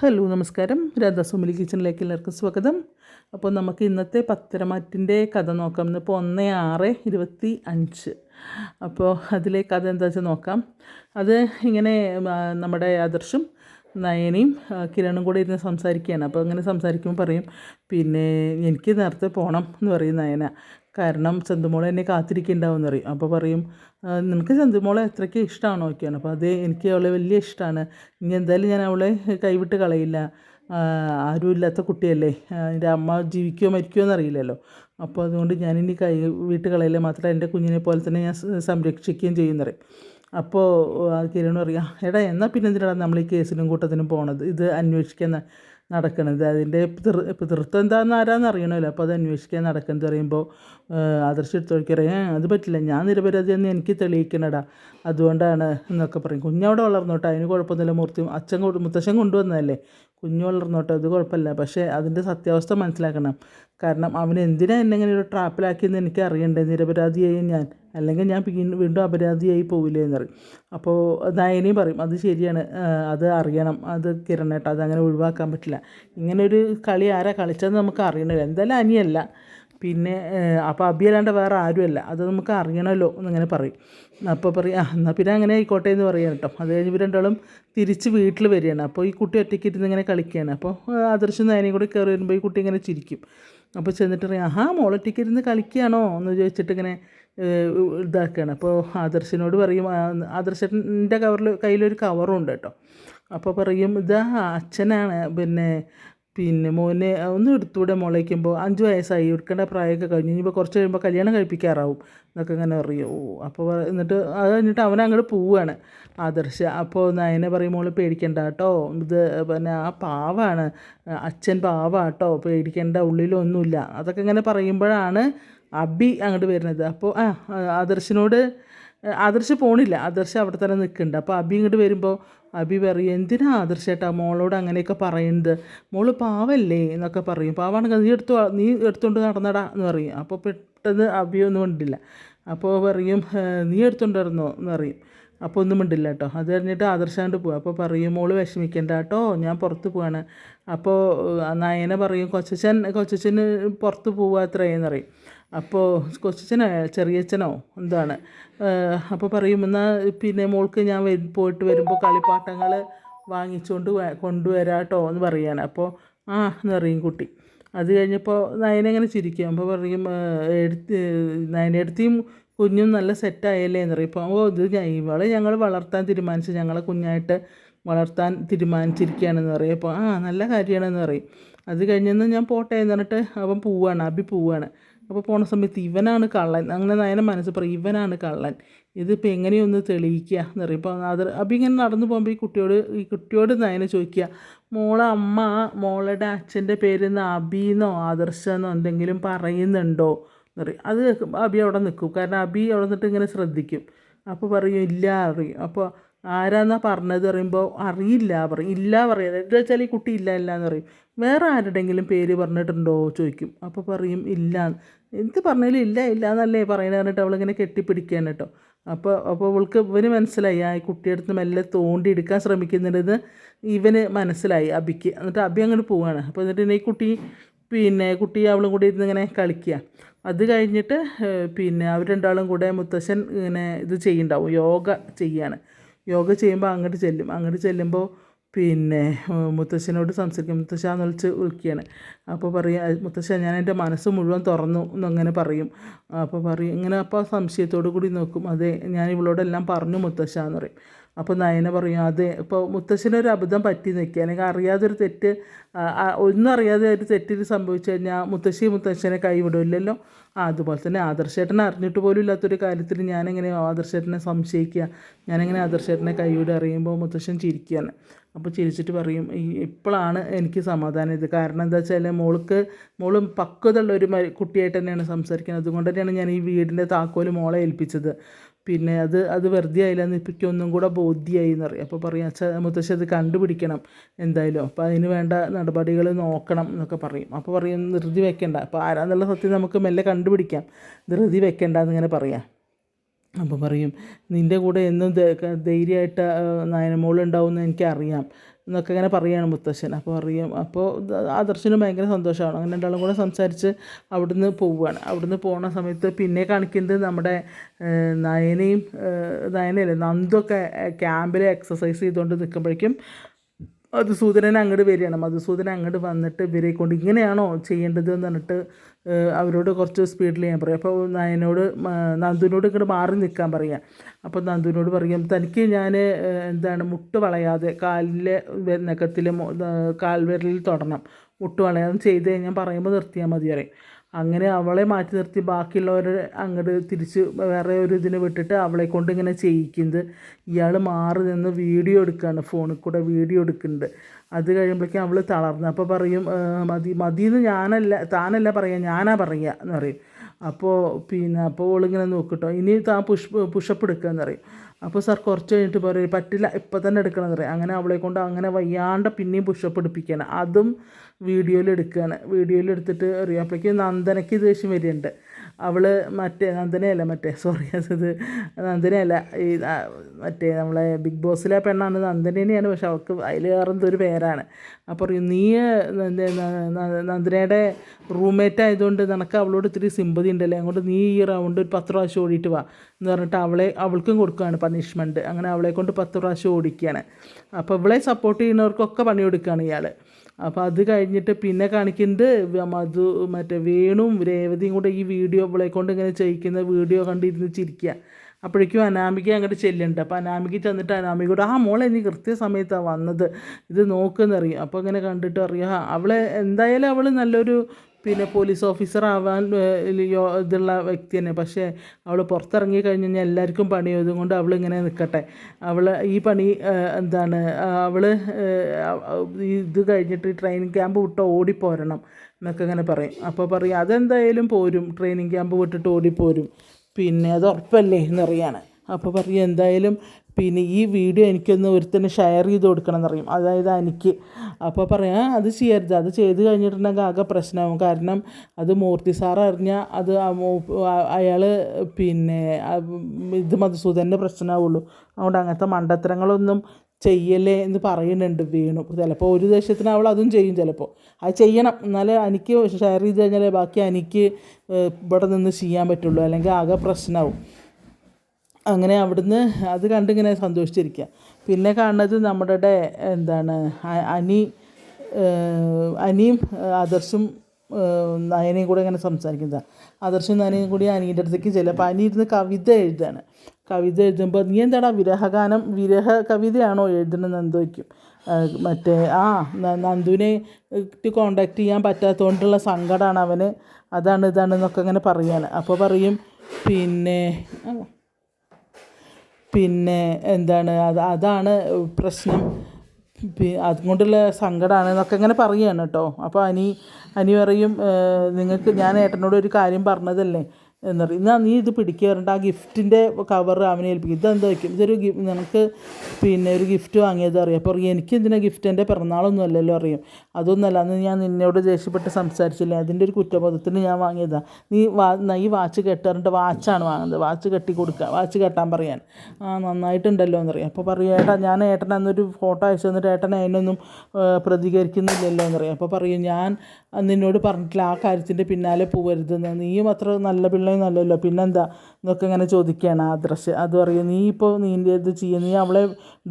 Hello നമസ്കാരം. രാധാസുമലി കിച്ചണിലേക്ക് എല്ലാവർക്കും സ്വാഗതം. അപ്പോൾ നമുക്ക് ഇന്നത്തെ പത്തരമാറ്റിന്റെ കഥ നോക്കാം. ഇന്നിപ്പോൾ ഒന്ന് ആറ് ഇരുപത്തി അഞ്ച്. അപ്പോൾ അതിലെ കഥ എന്താ വെച്ചാൽ നോക്കാം. അത് ഇങ്ങനെ നമ്മുടെ ആദർശും നയനയും കിരണും കൂടെ ഇരുന്ന് സംസാരിക്കുകയാണ്. അപ്പോൾ അങ്ങനെ സംസാരിക്കുമ്പോൾ പറയും പിന്നെ എനിക്ക് നേരത്തെ പോകണം എന്ന് പറയും നയന. കാരണം ചന്തുമോളെ എന്നെ കാത്തിരിക്കുന്നുണ്ടാവും എന്നറിയും അപ്പോൾ പറയും "ആ, നിനക്ക് ചന്തുമോളെ എത്രയ്ക്ക് ഇഷ്ടമാണോ ഒക്കെയാണ് അപ്പോൾ അത് എനിക്ക് അവളെ വലിയ ഇഷ്ടമാണ് ഇനി എന്തായാലും ഞാൻ അവളെ കൈവിട്ട് കളയില്ല. ആരും ആരുമില്ലാത്ത കുട്ടിയല്ലേ. എന്റെ അമ്മ ജീവിക്കുമോ മരിക്കുമോ എന്നറിയില്ലല്ലോ അപ്പോൾ അതുകൊണ്ട് ഞാനിനി കൈ വീട്ട് കളയില്ല. മാത്രമല്ല എന്റെ കുഞ്ഞിനെ പോലെ തന്നെ ഞാൻ സംരക്ഷിക്കുകയും ചെയ്യുന്ന പറയും. അപ്പോൾ ആ കിരണ് പറയാം എടാ എന്നാൽ പിന്നെ എന്തിനാണ് നമ്മൾ ഈ കേസിനും കൂട്ടത്തിനും പോണത്? ഇത് അന്വേഷിക്കാൻ ന- നടക്കണത്. അതിന്റെ പിതൃ പിതൃത്വം എന്താണെന്ന് ആരാന്ന് അറിയണമല്ലോ. അപ്പോൾ അത് അന്വേഷിക്കാൻ നടക്കുന്നത് പറയുമ്പോൾ ആദർശം എടുത്തോളിക്കറിയാം അത് പറ്റില്ല. ഞാൻ നിരപരാധി എന്ന് എനിക്ക് തെളിയിക്കണടാ. അതുകൊണ്ടാണ് എന്നൊക്കെ പറയും. കുഞ്ഞവിടെ വളർന്നോട്ടെ. അതിന് കുഴപ്പമൊന്നുമില്ല. മൂർത്തി അച്ഛൻ മുത്തശ്ശൻ കൊണ്ടുവന്നതല്ലേ? കുഞ്ഞു വളർന്നോട്ടെ അത് കുഴപ്പമില്ല. പക്ഷേ അതിന്റെ സത്യാവസ്ഥ മനസ്സിലാക്കണം. കാരണം അവൻ എന്തിനാ എന്നെങ്ങനെ ഒരു ട്രാപ്പിലാക്കിയെന്ന് എനിക്ക് അറിയണ്ടേ? നിരപരാധിയായി ഞാൻ. അല്ലെങ്കിൽ ഞാൻ വീണ്ടും അപരാധിയായി പോവില്ലേ എന്ന് പറയും. അപ്പോൾ നയനയും പറയും അത് ശരിയാണ്. അത് അറിയണം. അത് കിരണേട്ട അതങ്ങനെ ഒഴിവാക്കാൻ പറ്റില്ല. ഇങ്ങനെ ഒരു കളി ആരാ കളിച്ചതെന്ന് നമുക്ക് അറിയണമല്ലോ എന്തായാലും അനിയല്ല. പിന്നെ അപ്പോൾ അബിയല്ലാണ്ട് വേറെ ആരുമല്ല. അത് നമുക്ക് അറിയണമല്ലോ എന്നിങ്ങനെ പറയും. അപ്പോൾ പറയും ആ എന്നാൽ പിന്നെ അങ്ങനെ ആയിക്കോട്ടെ എന്ന് പറയാൻ കേട്ടോ. അത് കഴിഞ്ഞ് ഇവർ രണ്ടാളും തിരിച്ച് വീട്ടിൽ വരികയാണ്. അപ്പോൾ ഈ കുട്ടി ഒറ്റയ്ക്ക് ഇങ്ങനെ കളിക്കുകയാണ്. അപ്പോൾ ആദർശം നയനയും കൂടി കയറി വരുമ്പോൾ ഈ കുട്ടി ഇങ്ങനെ ചിരിക്കും. അപ്പോൾ ചെന്നിട്ട് പറയും ആഹാ മോളൊറ്റയ്ക്ക് ഇരുന്ന് കളിക്കുകയാണോ? എന്ന് ചോദിച്ചിട്ട് ഇങ്ങനെ ഇതാക്കുകയാണ്. അപ്പോൾ ആദർശനോട് പറയും ആ, ആദർശന്റെ കവറിൽ കയ്യിലൊരു കവറും ഉണ്ട് കേട്ടോ. അപ്പോൾ പറയും ഇതാ അച്ഛനാണ്. പിന്നെ പിന്നെ മോനെ ഒന്ന് എടുത്തൂടെ മോളേക്കുമ്പോൾ അഞ്ച് വയസ്സായി എടുക്കേണ്ട പ്രായമൊക്കെ കഴിഞ്ഞു ഇനിയിപ്പോൾ കുറച്ച് കഴിയുമ്പോൾ കല്യാണം കഴിപ്പിക്കാറാവും. എന്നൊക്കെ ഇങ്ങനെ പറയും ഓ അപ്പോൾ എന്നിട്ട് അത് കഴിഞ്ഞിട്ട് അവൻ അങ്ങോട്ട് പോവുകയാണ് ആദർശ അപ്പോൾ നയനെ പറയും മോൾ പേടിക്കണ്ട കേട്ടോ ഇത് പിന്നെ ആ പാവാണ്. അച്ഛൻ പാവാ കേട്ടോ പേടിക്കേണ്ട ഉള്ളിലൊന്നുമില്ല. അതൊക്കെ ഇങ്ങനെ പറയുമ്പോഴാണ് അബി അങ്ങോട്ട് വരുന്നത്. അപ്പോൾ ആ ആദർശിനോട് ആദർശ് പോണില്ല. ആദർശ് അവിടെ തന്നെ നിൽക്കുന്നുണ്ട്. അപ്പോൾ അബി ഇങ്ങോട്ട് വരുമ്പോൾ അബി പറയും എന്തിനാ ആദർശേട്ടാ മോളോട് അങ്ങനെയൊക്കെ പറയുന്നത്? മോൾ പാവല്ലേ? എന്നൊക്കെ പറയും. പാവാണെങ്കിൽ നീ എടുത്തു നീ എടുത്തുകൊണ്ട് നടന്നടാ എന്ന് പറയും. അപ്പോൾ പെട്ടെന്ന് അബി ഒന്നും ഉണ്ടില്ല അപ്പോൾ പറയും "ഏ, നീ എടുത്തുകൊണ്ടിരുന്നോ എന്ന് പറയും. അപ്പോൾ ഒന്നും മിണ്ടില്ല കേട്ടോ. അത് കഴിഞ്ഞിട്ട് ആദർശാണ്ട് പോകും അപ്പോൾ പറയും മോൾ വിഷമിക്കണ്ട കേട്ടോ ഞാൻ പുറത്ത് പോവാണ്. അപ്പോൾ നയന പറയും കൊച്ചച്ഛൻ കൊച്ചച്ഛന് പുറത്ത് പോവുക പറയും. അപ്പോൾ കൊച്ചച്ഛനോ ചെറിയച്ഛനോ എന്താണ്? അപ്പോൾ പറയും എന്നാൽ പിന്നെ മോൾക്ക് ഞാൻ പോയിട്ട് വരുമ്പോൾ കളിപ്പാട്ടങ്ങൾ വാങ്ങിച്ചുകൊണ്ട് കൊണ്ടുവരാട്ടോ എന്ന് പറയാണ്. അപ്പോൾ ആ എന്ന് പറയും കുട്ടി. അത് കഴിഞ്ഞപ്പോൾ നയനെങ്ങനെ ചിരിക്കും. അപ്പോൾ പറയും "ഏ, എടുത്ത് നയനെടുത്തിയും കുഞ്ഞും നല്ല സെറ്റായല്ലേ എന്ന് പറയും. ഇപ്പോൾ ഓ ഇത് ഇവളെ ഞങ്ങൾ വളർത്താൻ തീരുമാനിച്ചു ഞങ്ങളെ കുഞ്ഞായിട്ട് വളർത്താൻ തീരുമാനിച്ചിരിക്കുകയാണെന്ന് പറയും. അപ്പോൾ ആ നല്ല കാര്യമാണെന്ന് പറയും. അത് കഴിഞ്ഞെന്ന് ഞാൻ പോട്ടെ എന്ന് പറഞ്ഞിട്ട് അവൻ പോവാണ് അബി പോവാണ്. അപ്പോൾ പോണ സമയത്ത് ഇവനാണ് കള്ളൻ. അങ്ങനെ നയന മനസ്സ് പറയും ഇവനാണ് കള്ളൻ. ഇതിപ്പോൾ എങ്ങനെയൊന്ന് തെളിയിക്കുക? എന്ന് പറയും. ഇപ്പോൾ അത് അപ്പം ഇങ്ങനെ നടന്നു പോകുമ്പോൾ ഈ കുട്ടിയോട് ഈ കുട്ടിയോട് നയന ചോദിക്കുക മോളെ അമ്മ മോളുടെ അച്ഛന്റെ പേര് അബിന്നോ ആദർശെന്നോ എന്തെങ്കിലും പറയുന്നുണ്ടോ? എന്ന് പറയും. അത് അബി അവിടെ നിൽക്കും. കാരണം അബി അവിടെ നിന്നിട്ട് ഇങ്ങനെ ശ്രദ്ധിക്കും. അപ്പോൾ പറയും ഇല്ല അറിയും അപ്പോൾ ആരാന്നാ പറഞ്ഞത് പറയുമ്പോൾ അറിയില്ല പറയും. ഇല്ല പറയുന്നത് എന്താ വെച്ചാൽ ഈ കുട്ടി ഇല്ല ഇല്ല എന്ന് പറയും. വേറെ ആരുടെങ്കിലും പേര് പറഞ്ഞിട്ടുണ്ടോ ചോദിക്കും. അപ്പോൾ പറയും ഇല്ല. എന്ത് പറഞ്ഞാലും ഇല്ല ഇല്ല എന്നല്ലേ പറയുന്നത് പറഞ്ഞിട്ട് അവളിങ്ങനെ കെട്ടിപ്പിടിക്കുകയാണ് കേട്ടോ. അപ്പോൾ അപ്പോൾ അവൾക്ക് ഇവന് മനസ്സിലായി ആ കുട്ടിയെടുത്ത് മെല്ലെ തോണ്ടി എടുക്കാൻ ശ്രമിക്കുന്നുണ്ടെന്ന് ഇവന് മനസ്സിലായി അബിക്ക്. എന്നിട്ട് അബി അങ്ങോട്ട് പോവുകയാണ് അപ്പോൾ എന്നിട്ട് പിന്നെ ഈ കുട്ടി പിന്നെ കുട്ടി അവളും കൂടി ഇരുന്ന് ഇങ്ങനെ കളിക്കുക. അത് കഴിഞ്ഞിട്ട് പിന്നെ അവർ രണ്ടാളും കൂടെ മുത്തശ്ശൻ ഇങ്ങനെ ഇത് ചെയ്യുന്നുണ്ടാവും യോഗ ചെയ്യാണ് യോഗ ചെയ്യുമ്പോൾ അങ്ങോട്ട് ചെല്ലും. അങ്ങോട്ട് ചെല്ലുമ്പോൾ പിന്നെ മുത്തശ്ശനോട് സംസാരിക്കും. മുത്തശ്ശാന്ന് വിളിച്ച് വിളിക്കുകയാണ്. അപ്പോൾ പറയും "അത് മുത്തശ്ശ ഞാൻ എന്റെ മനസ്സ് മുഴുവൻ തുറന്നു എന്നങ്ങനെ പറയും. അപ്പോൾ പറയും ഇങ്ങനെ അപ്പോൾ സംശയത്തോടു കൂടി നോക്കും. അതെ ഞാൻ ഇവളോടെല്ലാം പറഞ്ഞു മുത്തശ്ശ എന്ന് പറയും. അപ്പോൾ നയന പറയും അത് ഇപ്പോൾ മുത്തശ്ശനൊരു അബദ്ധം പറ്റി നിൽക്കുക അല്ലെങ്കിൽ അറിയാതൊരു തെറ്റ് ഒന്നും അറിയാതെ ഒരു തെറ്റിൽ സംഭവിച്ചു കഴിഞ്ഞാൽ മുത്തശ്ശി മുത്തശ്ശനെ കൈവിടില്ലല്ലോ. അതുപോലെ തന്നെ ആദർശേട്ടനെ അറിഞ്ഞിട്ട് പോലും ഇല്ലാത്തൊരു കാര്യത്തിൽ ഞാനെങ്ങനെ ആദർശേട്ടനെ സംശയിക്കുക? ഞാനെങ്ങനെ ആദർശേട്ടനെ കൈവിടുക അറിയുമ്പോൾ മുത്തശ്ശൻ ചിരിക്കുകയാണ്. അപ്പോൾ ചിരിച്ചിട്ട് പറയും ഇപ്പോഴാണ് എനിക്ക് സമാധാനം ഇത്. കാരണം എന്താ വെച്ചാൽ മോൾക്ക് മോളും പക്വതുള്ള ഒരു കുട്ടിയായിട്ട് തന്നെയാണ് സംസാരിക്കുന്നത്. അതുകൊണ്ട് തന്നെയാണ് ഞാൻ ഈ വീടിന്റെ താക്കോൽ മോളെ ഏൽപ്പിച്ചത്. പിന്നെ അത് അത് വെറുതെ ആയില്ല എന്ന് ഇപ്പം ഒന്നും കൂടെ ബോധ്യമായി എന്ന് പറയും. അപ്പോൾ പറയും അച്ഛ മുത്തശ്ശി അത് കണ്ടുപിടിക്കണം എന്തായാലും. അപ്പോൾ അതിന് വേണ്ട നടപടികൾ നോക്കണം എന്നൊക്കെ പറയും. അപ്പോൾ പറയും ധൃതി വെക്കണ്ട. അപ്പോൾ ആരാന്നുള്ള സത്യം നമുക്ക് മെല്ലെ കണ്ടുപിടിക്കാം. ധൃതി വെക്കണ്ട എന്നിങ്ങനെ പറയാം. അപ്പോൾ പറയും നിന്റെ കൂടെ എന്നും ധൈര്യമായിട്ട് നയനമോളുണ്ടാവും എന്ന് എനിക്കറിയാം. എന്നൊക്കെ ഇങ്ങനെ പറയുകയാണ് മുത്തശ്ശൻ. അപ്പോൾ അറിയാം. അപ്പോൾ ആദർശനും ഭയങ്കര സന്തോഷമാണ്. അങ്ങനെ രണ്ടാളും കൂടെ സംസാരിച്ച് അവിടുന്ന് പോവുകയാണ്. അവിടുന്ന് പോണ സമയത്ത് പിന്നെ കാണിക്കുന്നത് നമ്മുടെ നയനയും നയനയല്ലേ നന്ദൊക്കെ ക്യാമ്പിൽ എക്സസൈസ് ചെയ്തുകൊണ്ട് നിൽക്കുമ്പോഴേക്കും മധുസൂദനൻ അങ്ങോട്ട് വരികയാണ്. മധുസൂദനൻ അങ്ങോട്ട് വന്നിട്ട് ഇവരെ കൊണ്ട് ഇങ്ങനെയാണോ ചെയ്യേണ്ടത് എന്ന് പറഞ്ഞിട്ട് അവരോട് കുറച്ച് സ്പീഡിൽ ഞാൻ പറയും. അപ്പോൾ നയനോട് നന്ദുവിനോട് ഇങ്ങോട്ട് മാറി നിൽക്കാൻ പറയാം. അപ്പോൾ നന്ദുവിനോട് പറയും തനിക്ക് ഞാൻ എന്താണ് മുട്ട് വളയാതെ കാലിലെ ഏഹ് കാൽവിരലിൽ തൊടണം. മുട്ട് വളയാതെ ചെയ്ത് ഞാൻ പറയുമ്പോൾ നിർത്തിയാൽ മതി പറയും. അങ്ങനെ അവളെ മാറ്റി നിർത്തി ബാക്കിയുള്ളവരെ അങ്ങോട്ട് തിരിച്ച് വേറെ ഒരു ഇതിന് വിട്ടിട്ട് അവളെ കൊണ്ട് ഇങ്ങനെ ചെയ്യിക്കുന്നത്. ഇയാൾ മാറി നിന്ന് വീഡിയോ എടുക്കുകയാണ് ഫോണിൽ കൂടെ വീഡിയോ എടുക്കുന്നുണ്ട്. അത് കഴിയുമ്പോഴേക്കും അവൾ തളർന്നു. അപ്പോൾ പറയും "ആ, മതി മതിയെന്ന് ഞാനല്ല താനല്ല പറയുക ഞാനാ പറയുക എന്ന് പറയും. അപ്പോൾ പിന്നെ അപ്പോൾ ഓളിങ്ങനെ നോക്കിട്ടോ. ഇനി താൻ പുഷ് പുഷപ്പ് എടുക്കുക എന്ന് പറയും. അപ്പോൾ സാർ കുറച്ച് കഴിഞ്ഞിട്ട് പറയും പറ്റില്ല ഇപ്പം തന്നെ എടുക്കണമെന്ന് പറയും. അങ്ങനെ അവളെ കൊണ്ട് അങ്ങനെ വയ്യാണ്ട് പിന്നെയും പുഷപ്പ് എടുപ്പിക്കുകയാണ് അതും വീഡിയോയിൽ എടുക്കുകയാണ് വീഡിയോയിൽ എടുത്തിട്ട് അറിയാം. അപ്പോഴേക്കും നന്ദനയ്ക്ക് ദേഷ്യം വരികയുണ്ട്. അവൾ മറ്റേ നന്ദനയല്ല മറ്റേ? സോറി അത് നന്ദനയല്ല. ഈ മറ്റേ നമ്മളെ ബിഗ് ബോസിലെ പെണ്ണാണ് നന്ദനേനെയാണ് പക്ഷെ അവൾക്ക് അതിലേറെ എന്തോ ഒരു പേരാണ്. അപ്പോൾ പറയും നീ നന്ദ- ന- ന- നന്ദനയുടെ റൂംമേറ്റ് ആയതുകൊണ്ട് നിനക്ക് അവളോട് ഇത്തിരി സിമ്പതി ഉണ്ടല്ലേ? അതുകൊണ്ട് നീ ഈ റൗണ്ട് ഒരു പത്ത് പ്രാവശ്യം ഓടിയിട്ട് വാ. എന്ന് പറഞ്ഞിട്ട് അവളെ അവൾക്കും കൊടുക്കുകയാണ് പണിഷ്മെന്റ് അങ്ങനെ അവളെ കൊണ്ട് പത്ത് പ്രാവശ്യം ഓടിക്കുകയാണ്. അപ്പോൾ ഇവളെ സപ്പോർട്ട് ചെയ്യുന്നവർക്കൊക്കെ പണി കൊടുക്കുകയാണ് ഇയാൾ അപ്പോൾ അത് കഴിഞ്ഞിട്ട് പിന്നെ കാണിക്കുന്നത് മധു മറ്റേ വേണും രേവതിയും കൂടെ ഈ വീഡിയോ ഇവളെ കൊണ്ട് ഇങ്ങനെ ചെയ്യിക്കുന്ന വീഡിയോ കണ്ടിരുന്ന് ചിരിക്കുക. അപ്പോഴേക്കും അനാമിക അങ്ങോട്ട് ചെല്ലുന്നുണ്ട്. അപ്പോൾ അനാമിക ചെന്നിട്ട് അനാമികയോട് ആ മോളെ നീ കൃത്യസമയത്താണ് വന്നത്. ഇത് നോക്കുന്നറിയും അപ്പോൾ ഇങ്ങനെ കണ്ടിട്ട് അറിയാം. അവളെ എന്തായാലും അവൾ നല്ലൊരു പിന്നെ പോലീസ് ഓഫീസർ ആവാൻ ഇതുള്ള വ്യക്തി തന്നെ. പക്ഷേ അവൾ പുറത്തിറങ്ങി കഴിഞ്ഞ് കഴിഞ്ഞാൽ എല്ലാവർക്കും പണി അതുകൊണ്ട് അവൾ ഇങ്ങനെ നിൽക്കട്ടെ അവൾ ഈ പണി എന്താണ് അവൾ ഇത് കഴിഞ്ഞിട്ട് ട്രെയിനിങ് ക്യാമ്പ് വിട്ട് ഓടിപ്പോരണം എന്നൊക്കെ ഇങ്ങനെ പറയും. അപ്പോൾ പറയും അതെന്തായാലും പോരും. ട്രെയിനിങ് ക്യാമ്പ് വിട്ടിട്ട് ഓടിപ്പോരും. പിന്നെ അത് ഉറപ്പല്ലേ? എന്നറിയാണ്. അപ്പോൾ പറയും എന്തായാലും പിന്നെ ഈ വീഡിയോ എനിക്കൊന്ന് ഒരുത്തന്നെ ഷെയർ ചെയ്ത് കൊടുക്കണം എന്നറിയും അതായത് എനിക്ക് അപ്പോൾ പറയാം അത് ചെയ്യരുത്. അത് ചെയ്ത് കഴിഞ്ഞിട്ടുണ്ടെങ്കിൽ ആകെ പ്രശ്നമാവും. കാരണം അത് മൂർത്തി സാർ അറിഞ്ഞാൽ അത് അയാൾ പിന്നെ ഇത് മധുസൂദന്റെ പ്രശ്നമാവുള്ളൂ. അതുകൊണ്ട് അങ്ങനത്തെ മണ്ടത്തരങ്ങളൊന്നും ചെയ്യല്ലേ എന്ന് പറയുന്നുണ്ട് വീണു. ചിലപ്പോൾ ഒരു ദേശത്തിന് അവൾ അതും ചെയ്യും ചിലപ്പോൾ. അത് ചെയ്യണം. എന്നാലേ എനിക്ക് ഷെയർ ചെയ്ത് കഴിഞ്ഞാലേ ബാക്കി എനിക്ക് ഇവിടെ നിന്ന് ചെയ്യാൻ പറ്റുള്ളൂ. അല്ലെങ്കിൽ ആകെ പ്രശ്നമാവും. അങ്ങനെ അവിടുന്ന് അത് കണ്ടിങ്ങനെ സന്തോഷിച്ചിരിക്കുക പിന്നെ കാണുന്നത് നമ്മുടെ എന്താണ് അനി അനിയും ആദർശും നയനയും കൂടെ ഇങ്ങനെ സംസാരിക്കുന്നതാണ് ആദർശും നയനയും കൂടി അനിയുടെ അടുത്തേക്ക് ചില അപ്പോൾ അനി ഇരുന്ന് കവിത എഴുതാണ്. കവിത എഴുതുമ്പോൾ നീ എന്താടാ വിരഹഗാനം വിരഹ കവിതയാണോ എഴുതണമെന്ന് എന്തോ വയ്ക്കും മറ്റേ ആ നന്ദുവിനെ കോണ്ടാക്ട് ചെയ്യാൻ പറ്റാത്തതുകൊണ്ടുള്ള സങ്കടമാണ് അവന്. അതാണ് ഇതാണ് എന്നൊക്കെ ഇങ്ങനെ അപ്പോൾ പറയും പിന്നെ പിന്നെ എന്താണ് അത് അതാണ് പ്രശ്നം. അതുകൊണ്ടുള്ള സങ്കടമാണ് എന്നൊക്കെ ഇങ്ങനെ പറയുകയാണ് കേട്ടോ. അപ്പോൾ അനി അനി പറയും നിങ്ങൾക്ക് ഞാൻ ഏട്ടനോട് ഒരു കാര്യം പറഞ്ഞതല്ലേ? എന്നറിയും എന്നാൽ നീ ഇത് പിടിക്കാറുണ്ട്. ആ ഗിഫ്റ്റിന്റെ കവർ അവനെ ഏൽപ്പിക്കും. ഇതെന്താ വയ്ക്കും ഇതൊരു നിനക്ക് പിന്നെ ഒരു ഗിഫ്റ്റ് വാങ്ങിയത് അറിയാം. അപ്പോൾ പറയും എനിക്ക് എന്തിനാ ഗിഫ്റ്റ്? എന്റെ പിറന്നാളൊന്നും അല്ലല്ലോ അറിയും അതൊന്നുമല്ല അന്ന് ഞാൻ നിന്നോട് ദേഷ്യപ്പെട്ട് സംസാരിച്ചില്ല? അതിന്റെ ഒരു കുറ്റബോധത്തിന് ഞാൻ വാങ്ങിയതാണ് നീ വാ എന്നാ ഈ വാച്ച് കെട്ടാറുണ്ട്. വാച്ചാണ് വാങ്ങുന്നത്. വാച്ച് കെട്ടി കൊടുക്കുക വാച്ച് കെട്ടാൻ പറയാൻ. ആ നന്നായിട്ടുണ്ടല്ലോ എന്നറിയാം അപ്പോൾ പറയും ഏട്ടാ ഞാൻ ഏട്ടൻ അന്നൊരു ഫോട്ടോ അയച്ചു തന്നിട്ട് ഏട്ടൻ അതിനൊന്നും പ്രതികരിക്കുന്നില്ലല്ലോ എന്നറിയാം അപ്പോൾ പറയും ഞാൻ നിന്നോട് പറഞ്ഞിട്ടില്ല. ആ കാര്യത്തിന്റെ പിന്നാലെ പോകരുതെന്ന് നീയും അത്ര നല്ല പിള്ളയും നല്ലല്ലോ പിന്നെന്താ? നിങ്ങൾക്ക് ഇങ്ങനെ ചോദിക്കുകയാണ് ആദർശ്. അത് പറയും നീ ഇപ്പോൾ നീന്റെ ഇത് ചെയ്യുക നീ അവളെ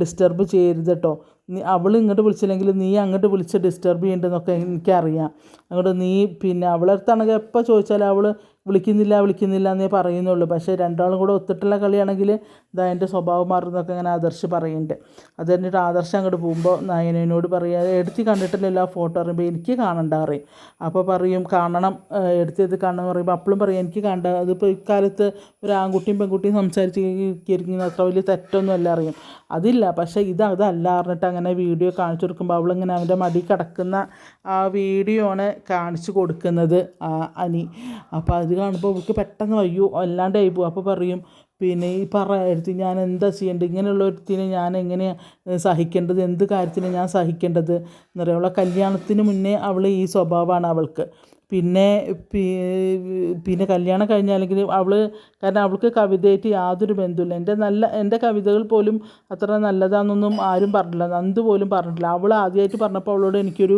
ഡിസ്റ്റർബ് ചെയ്യരുത് കേട്ടോ നീ അവൾ ഇങ്ങോട്ട് വിളിച്ചില്ലെങ്കിൽ നീ അങ്ങോട്ട് വിളിച്ച് ഡിസ്റ്റർബ് ചെയ്യേണ്ടതെന്നൊക്കെ എനിക്കറിയാം. അതുകൊണ്ട് നീ പിന്നെ അവളെ അടുത്താണെങ്കിൽ എപ്പോൾ ചോദിച്ചാലും അവൾ വിളിക്കുന്നില്ല വിളിക്കുന്നില്ല എന്നേ പറയുന്നുള്ളൂ. പക്ഷേ രണ്ടാളും കൂടെ ഒത്തിട്ടുള്ള കളിയാണെങ്കിൽ ഇതാ എന്റെ സ്വഭാവം മാറുന്നൊക്കെ ഇങ്ങനെ ആദർശ് പറയുന്നുണ്ട്. അത് കഴിഞ്ഞിട്ട് ആദർശ് അങ്ങോട്ട് പോകുമ്പോൾ നയനോട് പറയുക എടുത്തി കണ്ടിട്ടില്ലല്ലോ ആ ഫോട്ടോ? പറയുമ്പോൾ എനിക്ക് കാണണ്ട പറയും. അപ്പോൾ പറയും കാണണം എടുത്തത് കാണണം പറയുമ്പോൾ അപ്പോഴും പറയും എനിക്ക് കണ്ട അതിപ്പോൾ ഇക്കാലത്ത് ഒരു ആൺകുട്ടിയും പെൺകുട്ടിയും സംസാരിച്ച് ഇരിക്കുന്നത് അത്ര വലിയ തെറ്റൊന്നും അല്ല അറിയും അതില്ല പക്ഷേ ഇത് അതല്ല പറഞ്ഞിട്ട് അങ്ങനെ വീഡിയോ കാണിച്ചു കൊടുക്കുമ്പോൾ അവളിങ്ങനെ അവന്റെ മടി കിടക്കുന്ന ആ വീഡിയോ ആണ് കാണിച്ചു കൊടുക്കുന്നത് അനി. അപ്പോൾ അത് കാണുമ്പോൾ അവൾക്ക് പെട്ടെന്ന് വയ്യോ അല്ലാണ്ടായി പോകും അപ്പോൾ പറയും പിന്നെ ഈ പറയത്തിൽ ഞാൻ എന്താ ചെയ്യേണ്ടത്? ഇങ്ങനെയുള്ള ഒരുത്തിനെ ഞാൻ എങ്ങനെ സഹിക്കേണ്ടത്? എന്ത് കാര്യത്തിന് ഞാൻ സഹിക്കേണ്ടത്? എന്ന് പറയുക അവളെ കല്യാണത്തിന് മുന്നേ അവൾ ഈ സ്വഭാവമാണ് അവൾക്ക്. പിന്നെ പിന്നെ കല്യാണം കഴിഞ്ഞാലെങ്കിൽ അവൾ കാരണം അവൾക്ക് കവിതയായിട്ട് യാതൊരു ബന്ധവുമില്ല. എന്റെ നല്ല എന്റെ കവിതകൾ പോലും അത്ര നല്ലതാണെന്നൊന്നും ആരും പറഞ്ഞില്ല. നന്ദു പോലും പറഞ്ഞിട്ടില്ല. അവൾ ആദ്യമായിട്ട് പറഞ്ഞപ്പോൾ അവളോട് എനിക്കൊരു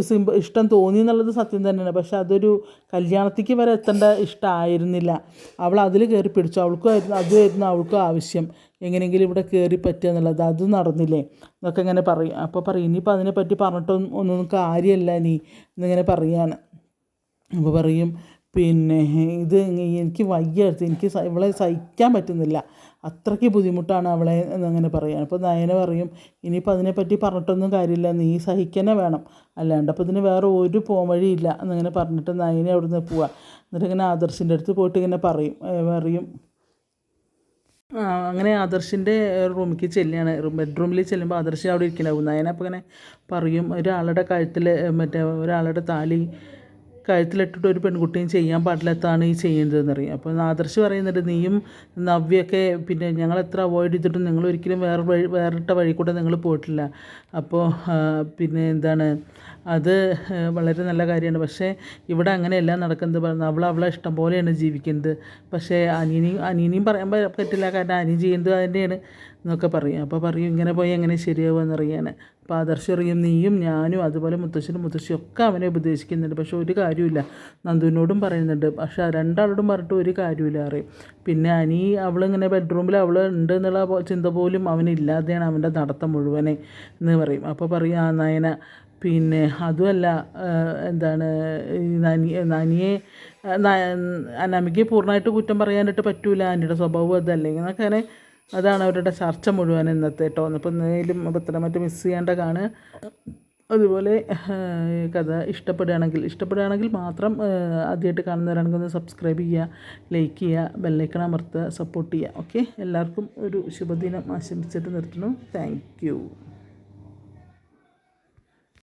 സിമ്പ ഇഷ്ടം തോന്നി എന്നുള്ളത് സത്യം തന്നെയാണ്. പക്ഷെ അതൊരു കല്യാണത്തേക്ക് വരെ എത്തേണ്ട ഇഷ്ടമായിരുന്നില്ല അവൾ അതിൽ കയറി പിടിച്ചു. അവൾക്കും അതുമായിരുന്നു അവൾക്കും ആവശ്യം. എങ്ങനെയെങ്കിലും ഇവിടെ കയറി പറ്റുക എന്നുള്ളത്. അത് നടന്നില്ലേ? എന്നൊക്കെ ഇങ്ങനെ പറയും. അപ്പോൾ പറയും ഇനിയിപ്പോൾ അതിനെപ്പറ്റി പറഞ്ഞിട്ടൊന്നും ഒന്നും കാര്യമല്ല നീ. എന്നിങ്ങനെ പറയാണ്. അപ്പോൾ പറയും പിന്നെ ഇത് എനിക്ക് വയ്യ എനിക്ക് ഇവളെ സഹിക്കാൻ പറ്റുന്നില്ല. അത്രയ്ക്ക് ബുദ്ധിമുട്ടാണ് അവളെ എന്നങ്ങനെ പറയാണ് അപ്പോൾ നയന പറയും ഇനിയിപ്പോൾ അതിനെപ്പറ്റി പറഞ്ഞിട്ടൊന്നും കാര്യമില്ല. നീ സഹിക്കന്നെ വേണം. അല്ലാണ്ട് അപ്പോൾ ഇതിന് വേറെ ഒരു പോംവഴിയില്ല എന്നിങ്ങനെ പറഞ്ഞിട്ട് നയന അവിടുന്ന് പോവുക എന്നിട്ട് ഇങ്ങനെ ആദർശിന്റെ അടുത്ത് പോയിട്ട് ഇങ്ങനെ പറയും പറയും അങ്ങനെ ആദർശിന്റെ റൂമിലേക്ക് ചെല്ലുകയാണ് ബെഡ്റൂമിൽ ചെല്ലുമ്പോൾ ആദർശ് അവിടെ ഇരിക്കണ്ടാവും. നയന അപ്പോൾ ഇങ്ങനെ പറയും ഒരാളുടെ കഴുത്തിൽ മറ്റേ ഒരാളുടെ താലി കഴുത്തിലിട്ടിട്ട് ഒരു പെൺകുട്ടിയും ചെയ്യാൻ പാടില്ലാത്തതാണ് ഈ ചെയ്യുന്നതെന്ന് അറിയാം അപ്പോൾ ആദർശ് പറയുന്നുണ്ട് നീയും നവ്യൊക്കെ പിന്നെ ഞങ്ങൾ എത്ര അവോയ്ഡ് ചെയ്തിട്ടും നിങ്ങൾ ഒരിക്കലും വേറെ വഴി വേറിട്ട വഴി കൂടെ നിങ്ങൾ പോയിട്ടില്ല. അപ്പോൾ പിന്നെ എന്താണ് അത് വളരെ നല്ല കാര്യമാണ്. പക്ഷേ ഇവിടെ അങ്ങനെയല്ല നടക്കുന്നത്. അവൾ അവളെ ഇഷ്ടം പോലെയാണ് ജീവിക്കുന്നത്. പക്ഷേ അനിയനെയും അനിയനെയും പറയാൻ പറ്റില്ല. കാരണം അനിയൻ ചെയ്യുന്നത് തന്നെയാണ് എന്നൊക്കെ പറയും. അപ്പോൾ പറയും ഇങ്ങനെ പോയി എങ്ങനെ ശരിയാവുമെന്ന് അറിയാൻ അപ്പോൾ ആദർശ് അറിയും നീയും ഞാനും അതുപോലെ മുത്തശ്ശനും മുത്തശ്ശിയും ഒക്കെ അവനെ ഉപദേശിക്കുന്നുണ്ട്. പക്ഷെ ഒരു കാര്യമില്ല നന്ദുവിനോടും പറയുന്നുണ്ട്. പക്ഷേ രണ്ടാളോടും പറഞ്ഞിട്ട് ഒരു കാര്യമില്ല അറിയും പിന്നെ അനി അവളിങ്ങനെ ബെഡ്റൂമിൽ അവൾ ഉണ്ട് എന്നുള്ള ചിന്ത പോലും അവനില്ലാതെയാണ് അവന്റെ നടത്തം മുഴുവനെ എന്ന് പറയും. അപ്പോൾ പറയും ആ നയന പിന്നെ അതുമല്ല എന്താണ് നനിയെ ആ, അനാമികയെ പൂർണമായിട്ട് കുറ്റം പറയാനായിട്ട് പറ്റൂല അനിയുടെ സ്വഭാവം അതല്ലേ എന്നൊക്കെ അതാണ് അവരുടെ ചർച്ച മുഴുവൻ ഇന്നത്തെ കേട്ടോ ഇപ്പം എന്തെങ്കിലും പത്രമായിട്ട് മിസ് ചെയ്യേണ്ട കാണ് അതുപോലെ കഥ ഇഷ്ടപ്പെടുകയാണെങ്കിൽ ഇഷ്ടപ്പെടുകയാണെങ്കിൽ മാത്രം ആദ്യമായിട്ട് കാണുന്നവരാണെങ്കിൽ ഒന്ന് സബ്സ്ക്രൈബ് ചെയ്യുക ലൈക്ക് ചെയ്യുക ബെല്ലൈക്കൺ അമർത്തുക സപ്പോർട്ട് ചെയ്യുക. ഓക്കെ എല്ലാവർക്കും ഒരു ശുഭദിനം ആശംസിച്ചിട്ട് നിർത്തുന്നു. താങ്ക്